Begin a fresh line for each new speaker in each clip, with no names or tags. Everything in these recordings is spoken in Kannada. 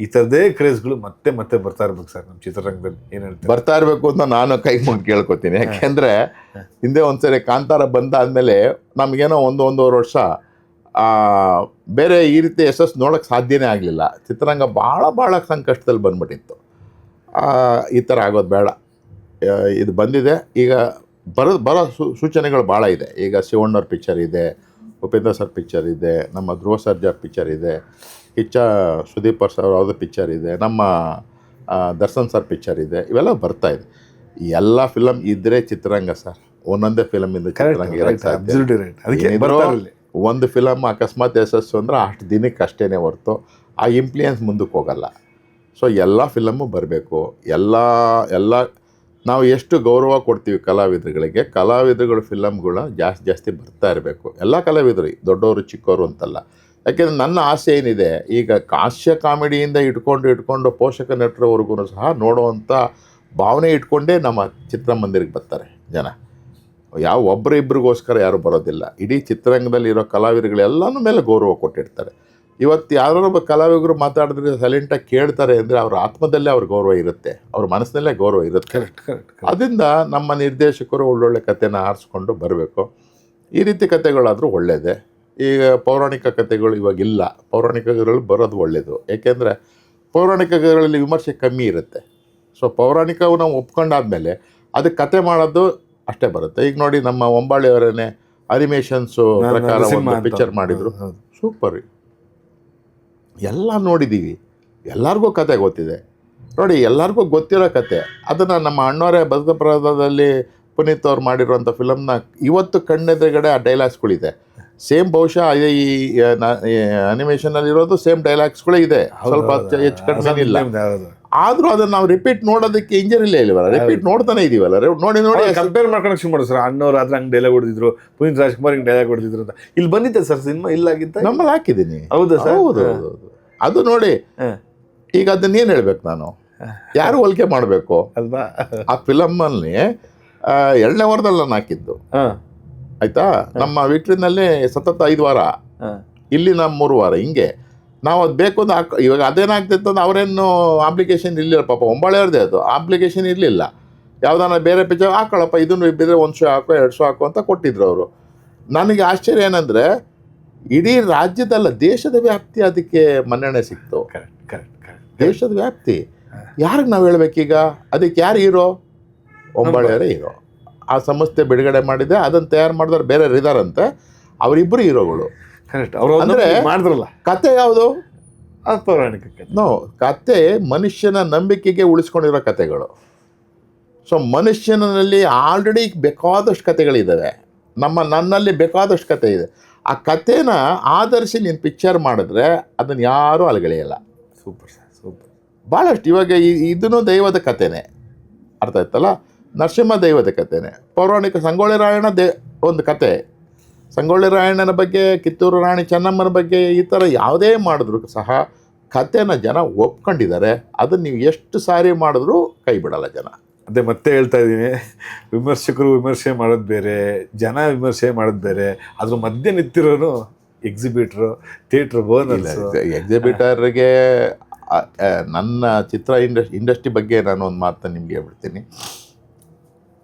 ಈ ಥರದೇ ಕ್ರೇಜ್ಗಳು ಮತ್ತೆ ಮತ್ತೆ ಬರ್ತಾ ಇರ್ಬೇಕು ಸರ್ ನಮ್ಮ ಚಿತ್ರರಂಗದಲ್ಲಿ. ಏನು ಹೇಳ್ತಾರೆ?
ಬರ್ತಾ ಇರಬೇಕು ಅಂತ ನಾನು ಕೈ ಮುಂದೆ ಕೇಳ್ಕೊತೀನಿ. ಯಾಕೆಂದರೆ ಹಿಂದೆ ಒಂದ್ಸರಿ ಕಾಂತಾರ ಬಂದಾದಮೇಲೆ ನಮಗೇನೋ ಒಂದು ಒಂದೂವರೆ ವರ್ಷ ಬೇರೆ ಈ ರೀತಿ ಯಶಸ್ಸು ನೋಡೋಕೆ ಸಾಧ್ಯನೇ ಆಗಲಿಲ್ಲ. ಚಿತ್ರರಂಗ ಭಾಳ ಭಾಳ ಸಂಕಷ್ಟದಲ್ಲಿ ಬಂದ್ಬಿಟ್ಟಿತ್ತು. ಈ ಥರ ಆಗೋದು ಬೇಡ. ಇದು ಬಂದಿದೆ. ಈಗ ಬರೋ ಬರೋ ಸೂ- ಸೂಚನೆಗಳು ಭಾಳ ಇದೆ. ಈಗ ಶಿವಣ್ಣವ್ರ ಪಿಕ್ಚರ್ ಇದೆ. ಉಪೇಂದ್ರ ಸರ್ ಪಿಕ್ಚರ್ ಇದೆ ನಮ್ಮ ಧ್ರುವ ಸರ್ಜಾ ಪಿಕ್ಚರ್ ಇದೆ ಕಿಚ್ಚ ಸುದೀಪ್ ಸರ್ ಅವ್ರದ್ದು ಪಿಕ್ಚರ್ ಇದೆ ನಮ್ಮ ದರ್ಶನ್ ಸರ್ ಪಿಕ್ಚರ್ ಇದೆ ಇವೆಲ್ಲ ಬರ್ತಾ ಇದೆ. ಎಲ್ಲ ಫಿಲಮ್ ಇದ್ರೆ ಚಿತ್ರರಂಗ ಸರ್ ಒಂದೊಂದೇ ಫಿಲಮ್ ಇಂದ ಚಿತ್ರರಂಗ ಒಂದು ಫಿಲಮ್ ಅಕಸ್ಮಾತ್ ಯಶಸ್ಸು ಅಂದ್ರೆ ಅಷ್ಟು ದಿನಕ್ಕೆ ಅಷ್ಟೇ ಹೊರ್ತು ಆ ಇಂಪ್ಲಿಯನ್ಸ್ ಮುಂದಕ್ಕೆ ಹೋಗಲ್ಲ. ಸೊ ಎಲ್ಲ ಫಿಲಮ್ಮು ಬರಬೇಕು. ಎಲ್ಲ ಎಲ್ಲ ನಾವು ಎಷ್ಟು ಗೌರವ ಕೊಡ್ತೀವಿ ಕಲಾವಿದರುಗಳಿಗೆ, ಕಲಾವಿದರುಗಳು ಫಿಲಮ್ಗಳು ಜಾಸ್ತಿ ಜಾಸ್ತಿ ಬರ್ತಾ ಇರಬೇಕು. ಎಲ್ಲ ಕಲಾವಿದರು, ದೊಡ್ಡವರು, ಚಿಕ್ಕವರು ಅಂತಲ್ಲ. ಯಾಕೆಂದರೆ ನನ್ನ ಆಸೆ ಏನಿದೆ, ಈಗ ಹಾಸ್ಯ ಕಾಮಿಡಿಯಿಂದ ಇಟ್ಕೊಂಡು ಇಟ್ಕೊಂಡು ಪೋಷಕ ನಟರವರೆಗೂ ಸಹ ನೋಡುವಂಥ ಭಾವನೆ ಇಟ್ಕೊಂಡೇ ನಮ್ಮ ಚಿತ್ರಮಂದಿರಕ್ಕೆ ಬರ್ತಾರೆ ಜನ. ಯಾವ ಒಬ್ಬರಿಬ್ಬರಿಗೋಸ್ಕರ ಯಾರೂ ಬರೋದಿಲ್ಲ. ಇಡೀ ಚಿತ್ರರಂಗದಲ್ಲಿ ಇರೋ ಕಲಾವಿದರುಗಳೆಲ್ಲನೂ ಮೇಲೆ ಗೌರವ ಕೊಟ್ಟಿರ್ತಾರೆ. ಇವತ್ತು ಯಾರೋ ಒಬ್ಬ ಕಲಾವಿದರು ಮಾತಾಡಿದ್ರೆ ಸೈಲೆಂಟಾಗಿ ಕೇಳ್ತಾರೆ ಅಂದರೆ ಅವ್ರ ಆತ್ಮದಲ್ಲೇ ಅವ್ರ ಗೌರವ ಇರುತ್ತೆ. ಅವ್ರ ಮನಸ್ಸಿನಲ್ಲೇ ಗೌರವ ಇರುತ್ತೆ.
ಕರೆಕ್ಟ್ ಕರೆಕ್ಟ್
ಅದರಿಂದ ನಮ್ಮ ನಿರ್ದೇಶಕರು ಒಳ್ಳೊಳ್ಳೆ ಕಥೆನ ಆರಿಸ್ಕೊಂಡು ಬರಬೇಕು. ಈ ರೀತಿ ಕಥೆಗಳಾದರೂ ಒಳ್ಳೆಯದೇ ಈಗ ಪೌರಾಣಿಕ ಕಥೆಗಳು ಇವಾಗಿಲ್ಲ ಪೌರಾಣಿಕಗಳು ಬರೋದು ಒಳ್ಳೆಯದು ಏಕೆಂದರೆ ಪೌರಾಣಿಕಗಳಲ್ಲಿ ವಿಮರ್ಶೆ ಕಮ್ಮಿ ಇರುತ್ತೆ. ಸೊ ಪೌರಾಣಿಕವು ನಾವು ಒಪ್ಕೊಂಡಾದ್ಮೇಲೆ ಅದಕ್ಕೆ ಕತೆ ಮಾಡೋದು ಅಷ್ಟೇ ಬರುತ್ತೆ. ಈಗ ನೋಡಿ ನಮ್ಮ ಒಂಬಾಳಿಯವರನ್ನೇ ಅನಿಮೇಷನ್ಸು ಪ್ರಕಾರ. ಪಿಕ್ಚರ್ ಮಾಡಿದರು. ಸೂಪರ್ ಎಲ್ಲ ನೋಡಿದ್ದೀವಿ ಎಲ್ಲರಿಗೂ ಕತೆ ಗೊತ್ತಿದೆ. ನೋಡಿ ಎಲ್ಲರಿಗೂ ಗೊತ್ತಿರೋ ಕತೆ. ಅದನ್ನು ನಮ್ಮ ಅಣ್ಣವರೇ ಬದುಕಪ್ರದದಲ್ಲಿ ಪುನೀತ್ ಅವ್ರು ಮಾಡಿರುವಂಥ ಫಿಲಮ್ನ ಇವತ್ತು ಕಣ್ಣೆದುರುಗಡೆ ಆ ಡೈಲಾಗ್ಸ್ಗಳಿದೆ. ಸೇಮ್ ಬಹುಶಃ ಅದೇ ಈ ಅನಿಮೇಷನಲ್ಲಿ ಇರೋದು ಸೇಮ್ ಡೈಲಾಗ್ಸ್ಗಳೇ ಇದೆ. ಸ್ವಲ್ಪ ಹೆಚ್ಚು- ಕಡಿಮೆ ಇಲ್ಲ. ಆದರೂ ಅದನ್ನು ನಾವು ರಿಪೀಟ್ ನೋಡೋದಕ್ಕೆ ಇಂಜರಿಲ್ಲೇ ಇಲ್ವಲ್ಲ ರಿಪೀಟ್ ನೋಡ್ತಾನೆ ಇದೀವಲ್ಲ. ನೋಡಿ ನೋಡಿ.
ಕಂಪೇರ್ ಮಾಡ್ಕೊಂಡು ಶುರು ಮಾಡಿದ್ರು ಸರ್. ಅಣ್ಣವ್ರು ಆದ್ರೆ ಹಂಗೆ ಡೈಲಾಗ್ ಹೊಡೆದಿದ್ರು ಪುನೀತ್ ರಾಜ್ಕುಮಾರ್ ಹಿಂಗೆ ಡೈಲಾಗ್ ಹೊಡೆದಿದ್ರು ಅಂತ. ಇಲ್ಲಿ ಬಂದಿದ್ದೆ ಸರ್ ಸಿನಿಮಾ ಇಲ್ಲಾಗಿದ್ದ?
ನಮ್ಮಲ್ಲಿ ಹಾಕಿದ್ದೀನಿ.
ಹೌದಾ ಸರ್?
ಹೌದು ಹೌದು. ಅದು ನೋಡಿ ಈಗ ಅದನ್ನ ಏನು ಹೇಳ್ಬೇಕು ನಾನು? ಯಾರು ಹೋಲಿಕೆ ಮಾಡಬೇಕು?
ಅಲ್ವಾ?
ಆ ಫಿಲಮ್ಮಲ್ಲಿ ಎರಡನೇ ವಾರದಲ್ಲಿ ನಾನು ಹಾಕಿದ್ದು.
ಹಾ.
ಆಯ್ತಾ? ನಮ್ಮ ವಿಟ್ರಿನಲ್ಲಿ ಸತತ ಐದು ವಾರ. ಇಲ್ಲಿ ನಮ್ಮ ಮೂರು ವಾರ ಹಿಂಗೆ. ನಾವು ಅದು ಬೇಕು ಅಂತ ಹಾಕ ಇವಾಗ ಅದೇನಾಗ್ತಿತ್ತು ಅಂದ್ರೆ ಅವರೇನು ಅಪ್ಲಿಕೇಶನ್ ಇರಲಿಲ್ಲ ಪಾಪ ಒಂಬಾಳೆಯವ್ರದ್ದೇ ಅದು. ಅಪ್ಲಿಕೇಶನ್ ಇರಲಿಲ್ಲ. ಯಾವ್ದಾನ ಬೇರೆ ಪಿಚರ್ ಹಾಕೊಳ್ಳಪ್ಪ ಇದನ್ನು ಇಬ್ಬಿದ್ರೆ ಒಂದು ಶೋ ಹಾಕೋ ಎರಡು ಶೋ ಹಾಕೋ ಅಂತ ಕೊಟ್ಟಿದ್ರು ಅವರು. ನನಗೆ ಆಶ್ಚರ್ಯ ಏನಂದರೆ ಇಡೀ ರಾಜ್ಯದಲ್ಲ ದೇಶದ ವ್ಯಾಪ್ತಿ ಅದಕ್ಕೆ ಮನ್ನಣೆ ಸಿಕ್ತು.
ಕರೆಕ್ಟ್ ಕರೆಕ್ಟ್ ಕರೆಕ್ಟ್
ದೇಶದ ವ್ಯಾಪ್ತಿ. ಯಾರಿಗೆ ನಾವು ಹೇಳ್ಬೇಕೀಗ? ಅದಕ್ಕೆ ಯಾರು ಹೀರೋ? ಒಂಬಾಳೆಯವರೇ ಹೀರೋ. ಆ ಸಂಸ್ಥೆ ಬಿಡುಗಡೆ ಮಾಡಿದೆ ಅದನ್ನು ತಯಾರು ಮಾಡಿದ್ರೆ ಬೇರೆ ಇದಾರಂತೆ. ಅವರಿಬ್ಬರು ಹೀರೋಗಳು.
ಕರೆಕ್ಟ್ ಅವರು
ಅಂದ್ರೆ-
ಮಾಡಿದ್ರಲ್ಲ.
ಕತೆ ಯಾವುದು?
ಅದು ಪೌರಾಣಿಕ.
ನೋ ಕತೆ ಮನುಷ್ಯನ ನಂಬಿಕೆಗೆ ಉಳಿಸ್ಕೊಂಡಿರೋ ಕತೆಗಳು. ಸೊ ಮನುಷ್ಯನಲ್ಲಿ ಆಲ್ರೆಡಿ ಬೇಕಾದಷ್ಟು ಕತೆಗಳಿದ್ದಾವೆ ನಮ್ಮ ನನ್ನಲ್ಲಿ ಬೇಕಾದಷ್ಟು ಕತೆ ಇದೆ. ಆ ಕಥೆನ ಆಧರಿಸಿ ನೀನು ಪಿಕ್ಚರ್ ಮಾಡಿದ್ರೆ ಅದನ್ನು ಯಾರೂ ಅಲ್ಗಳೆಯಲ್ಲ.
ಸೂಪರ್ ಸರ್ ಸೂಪರ್
ಭಾಳಷ್ಟು ಇವಾಗ ಈ ಇದನ್ನು ದೈವದ ಕಥೆನೇ. ಅರ್ಥ ಆಯ್ತಲ್ಲ? ನರಸಿಂಹ ದೈವದ ಕಥೆನೇ. ಪೌರಾಣಿಕ ಸಂಗೊಳ್ಳಿ ರಾಯಣ್ಣ ದೇ ಒಂದು ಕತೆ ಸಂಗೊಳ್ಳಿ ರಾಯಣ್ಣನ ಬಗ್ಗೆ ಕಿತ್ತೂರು ರಾಣಿ ಚೆನ್ನಮ್ಮನ ಬಗ್ಗೆ ಈ ಥರ ಯಾವುದೇ ಮಾಡಿದ್ರು ಸಹ ಕಥೆನ ಜನ ಒಪ್ಕೊಂಡಿದ್ದಾರೆ. ಅದನ್ನು ನೀವು ಎಷ್ಟು ಸಾರಿ ಮಾಡಿದ್ರೂ ಕೈ ಬಿಡಲ್ಲ ಜನ.
ಅದೇ ಮತ್ತೆ ಹೇಳ್ತಾ ಇದ್ದೀನಿ. ವಿಮರ್ಶಕರು ವಿಮರ್ಶೆ ಮಾಡೋದು ಬೇರೆ, ಜನ ವಿಮರ್ಶೆ ಮಾಡೋದು ಬೇರೆ ಅದ್ರ ಮಧ್ಯೆ ನಿಂತಿರೋನು ಎಕ್ಸಿಬಿಟ್ರು ಥಿಯೇಟ್ರ್ ಓನರ್ಸ್
ಎಕ್ಸಿಬಿಟರ್ಗೆ ನನ್ನ ಚಿತ್ರ ಇಂಡಸ್ ಇಂಡಸ್ಟ್ರಿ ಬಗ್ಗೆ ನಾನು ಒಂದು ಮಾತನ್ನು ನಿಮಗೆ ಹೇಳ್ಬಿಡ್ತೀನಿ.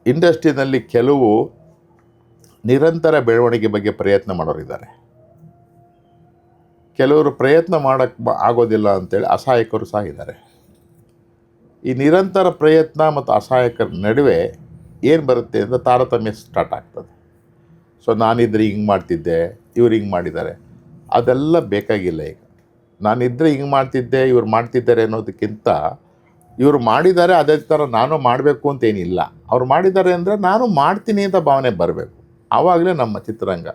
ಇಂಡಸ್ಟ್ರಿನಲ್ಲಿ ಕೆಲವು ನಿರಂತರ ಬೆಳವಣಿಗೆ ಬಗ್ಗೆ ಪ್ರಯತ್ನ ಮಾಡೋರಿದ್ದಾರೆ ಕೆಲವರು ಪ್ರಯತ್ನ ಮಾಡೋಕ್ಕೆ ಆಗೋದಿಲ್ಲ ಅಂತೇಳಿ ಅಸಹಾಯಕರು ಸಹ ಇದ್ದಾರೆ. ಈ ನಿರಂತರ ಪ್ರಯತ್ನ ಮತ್ತು ಅಸಹಾಯಕರ ನಡುವೆ ಏನು ಬರುತ್ತೆ ಅಂತ ತಾರತಮ್ಯ ಸ್ಟಾರ್ಟ್ ಆಗ್ತದೆ. ಸೊ ನಾನಿದ್ರೆ ಹಿಂಗೆ ಮಾಡ್ತಿದ್ದೆ, ಇವ್ರು ಹಿಂಗೆ ಮಾಡಿದ್ದಾರೆ. ಅದೆಲ್ಲ ಬೇಕಾಗಿಲ್ಲ ಈಗ. ನಾನಿದ್ರೆ ಹಿಂಗೆ ಮಾಡ್ತಿದ್ದೆ, ಇವ್ರು ಮಾಡ್ತಿದ್ದಾರೆ ಅನ್ನೋದಕ್ಕಿಂತ ಇವರು ಮಾಡಿದ್ದಾರೆ ಅದೇ ಥರ ನಾನು ಮಾಡಬೇಕು ಅಂತೇನಿಲ್ಲ ಅವ್ರು ಮಾಡಿದ್ದಾರೆ ಅಂದರೆ ನಾನು ಮಾಡ್ತೀನಿ ಅಂತ ಭಾವನೆ ಬರಬೇಕು. ಆವಾಗಲೇ ನಮ್ಮ ಚಿತ್ರರಂಗ.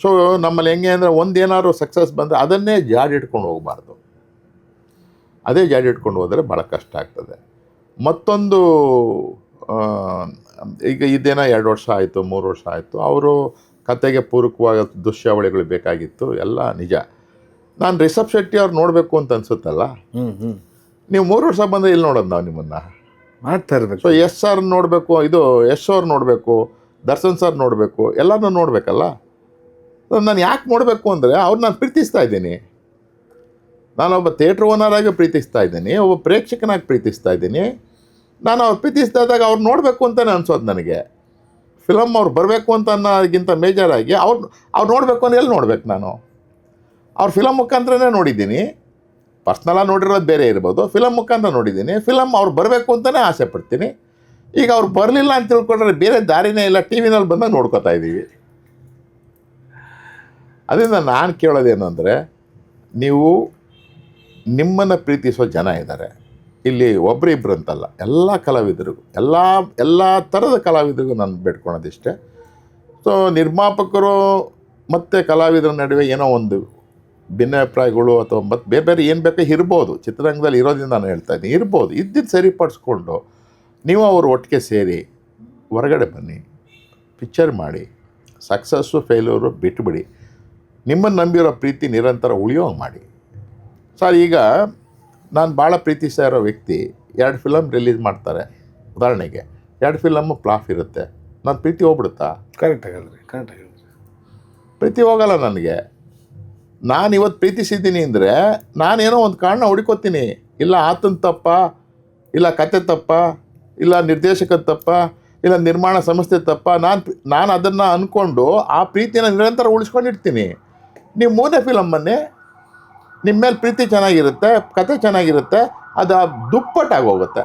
ಸೊ ನಮ್ಮಲ್ಲಿ ಹೆಂಗೆ ಅಂದರೆ ಒಂದೇನಾದ್ರು ಸಕ್ಸಸ್ ಬಂದರೆ ಅದನ್ನೇ ಜಾಡಿಟ್ಕೊಂಡು ಹೋಗಬಾರ್ದು. ಅದೇ ಜಾಡಿಟ್ಕೊಂಡು ಹೋದರೆ ಭಾಳ ಕಷ್ಟ ಆಗ್ತದೆ. ಮತ್ತೊಂದು ಈಗ ಇದೇನೋ ಎರಡು ವರ್ಷ ಆಯಿತು ಮೂರು ವರ್ಷ ಆಯಿತು ಅವರು ಕತೆಗೆ ಪೂರಕವಾದ ದೃಶ್ಯಾವಳಿಗಳು ಬೇಕಾಗಿತ್ತು ಎಲ್ಲ ನಿಜ. ನಾನು ರಿಷಬ್ ಶೆಟ್ಟಿ ಅವ್ರು ನೋಡಬೇಕು ಅಂತ ಅನಿಸುತ್ತಲ್ಲ? ನೀವು ಮೂರು ವರ್ಷ ಬಂದರೆ ಇಲ್ಲಿ ನೋಡೋದು ನಾವು ನಿಮ್ಮನ್ನು?
ಮಾಡ್ತಾ ಇರಬೇಕು.
ಸೊ ಎಸ್ ಸರ್ ನೋಡಬೇಕು ಇದು ಎಸ್ ಅವ್ರು ನೋಡಬೇಕು ದರ್ಶನ್ ಸರ್ ನೋಡಬೇಕು ಎಲ್ಲನೂ ನೋಡಬೇಕಲ್ಲ? ನಾನು ಯಾಕೆ ನೋಡಬೇಕು ಅಂದರೆ ಅವ್ರು ನಾನು ಪ್ರೀತಿಸ್ತಾ ಇದ್ದೀನಿ. ನಾನೊಬ್ಬ ಥಿಯೇಟ್ರ್ ಓನರ್ ಆಗಿ ಪ್ರೀತಿಸ್ತಾ ಇದ್ದೀನಿ, ಒಬ್ಬ ಪ್ರೇಕ್ಷಕನಾಗಿ ಪ್ರೀತಿಸ್ತಾ ಇದ್ದೀನಿ. ನಾನು ಅವ್ರು ಪ್ರೀತಿಸ್ತಾ ಇದ್ದಾಗ ಅವ್ರು ನೋಡಬೇಕು ಅಂತಲೇ ಅನ್ಸೋದು ನನಗೆ. ಫಿಲಮ್ ಅವ್ರು ಬರಬೇಕು ಅಂತ ಅನ್ನೋದಕ್ಕಿಂತ ಮೇಜರಾಗಿ ಅವ್ರು ಅವ್ರು ನೋಡಬೇಕು ಅಂದ್ರೆ ಎಲ್ಲಿ ನೋಡ್ಬೇಕು ನಾನು? ಅವ್ರ ಫಿಲಮ್ ಮುಖಾಂತರನೇ ನೋಡಿದ್ದೀನಿ. ಪರ್ಸ್ನಲಾಗಿ ನೋಡಿರೋದು ಬೇರೆ ಇರ್ಬೋದು ಫಿಲಮ್ ಮುಖಾಂತರ ನೋಡಿದ್ದೀನಿ. ಫಿಲಮ್ ಅವ್ರು ಬರಬೇಕು ಅಂತಲೇ ಆಸೆ ಪಡ್ತೀನಿ. ಈಗ ಅವ್ರು ಬರಲಿಲ್ಲ ಅಂತ ತಿಳ್ಕೊಂಡ್ರೆ ಬೇರೆ ದಾರಿನೇ ಇಲ್ಲ, ಟಿ ವಿನಲ್ಲಿ ಬಂದಾಗ ನೋಡ್ಕೋತಾ ಇದ್ದೀವಿ. ಅದರಿಂದ ನಾನು ಕೇಳೋದೇನು ಅಂದರೆ ನೀವು ನಿಮ್ಮನ್ನು ಪ್ರೀತಿಸುವ ಜನ ಇದ್ದಾರೆ. ಇಲ್ಲಿ ಒಬ್ಬರು ಇಬ್ಬರು ಅಂತಲ್ಲ, ಎಲ್ಲ ಕಲಾವಿದರಿಗೂ, ಎಲ್ಲ ಎಲ್ಲ ಥರದ ಕಲಾವಿದರಿಗೂ ನಾನು ಬೇಡ್ಕೊಳೋದಿಷ್ಟೇ. ಸೊ ನಿರ್ಮಾಪಕರು ಮತ್ತು ಕಲಾವಿದರ ನಡುವೆ ಏನೋ ಒಂದು ಭಿನ್ನಾಭಿಪ್ರಾಯಗಳು ಅಥವಾ ಮತ್ತು ಬೇರೆ ಬೇರೆ ಏನು ಬೇಕೋ ಇರ್ಬೋದು. ಚಿತ್ರರಂಗದಲ್ಲಿ ಇರೋದ್ರಿಂದ ನಾನು ಹೇಳ್ತಾ ಇದ್ದೀನಿ, ಇರ್ಬೋದು. ಇದ್ದಿದ್ದು ಸರಿಪಡಿಸ್ಕೊಂಡು ನೀವು ಅವರು ಒಟ್ಟಿಗೆ ಸೇರಿ, ಹೊರಗಡೆ ಬನ್ನಿ, ಪಿಕ್ಚರ್ ಮಾಡಿ, ಸಕ್ಸಸ್ಸು, ಫೇಲ್ಯೂರು ಬಿಟ್ಟುಬಿಡಿ ನಿಮ್ಮನ್ನು ನಂಬಿರೋ ಪ್ರೀತಿ ನಿರಂತರ ಉಳಿಯೋ ಮಾಡಿ. ಸರ್ ಈಗ ನಾನು ಭಾಳ ಪ್ರೀತಿಸ್ತಾ ಇರೋ ವ್ಯಕ್ತಿ ಎರಡು ಫಿಲಮ್ ರಿಲೀಸ್ ಮಾಡ್ತಾರೆ. ಉದಾಹರಣೆಗೆ ಎರಡು ಫಿಲಮ್ ಫ್ಲಾಫ್ ಇರುತ್ತೆ. ನಾನು ಪ್ರೀತಿ ಹೋಗ್ಬಿಡುತ್ತಾ?
ಕರೆಕ್ಟ್ ಕರೆಕ್ಟಾಗಿ ಹೇಳಿದ್ರಿ
ಪ್ರೀತಿ ಹೋಗಲ್ಲ ನನಗೆ. ನಾನು ಇವತ್ತು ಪ್ರೀತಿಸಿದ್ದೀನಿ ಅಂದರೆ ನಾನೇನೋ ಒಂದು ಕಾರಣ ಹುಡುಕೋತೀನಿ. ಇಲ್ಲ ಆತನ ತಪ್ಪ ಇಲ್ಲ ಕತೆ ತಪ್ಪ ಇಲ್ಲ ನಿರ್ದೇಶಕ ತಪ್ಪ ಇಲ್ಲ ನಿರ್ಮಾಣ ಸಂಸ್ಥೆ ತಪ್ಪ ನಾನು ನಾನು ಅದನ್ನು ಅಂದ್ಕೊಂಡು ಆ ಪ್ರೀತಿನ ನಿರಂತರ ಉಳಿಸ್ಕೊಂಡಿರ್ತೀನಿ. ನೀವು ಮೂರನೇ ಫಿಲಮ್ಮನ್ನೇ ನಿಮ್ಮ ಮೇಲೆ ಪ್ರೀತಿ ಚೆನ್ನಾಗಿರುತ್ತೆ ಕತೆ ಚೆನ್ನಾಗಿರುತ್ತೆ ಅದು ದುಪ್ಪಟ್ಟಾಗಿ ಹೋಗುತ್ತೆ.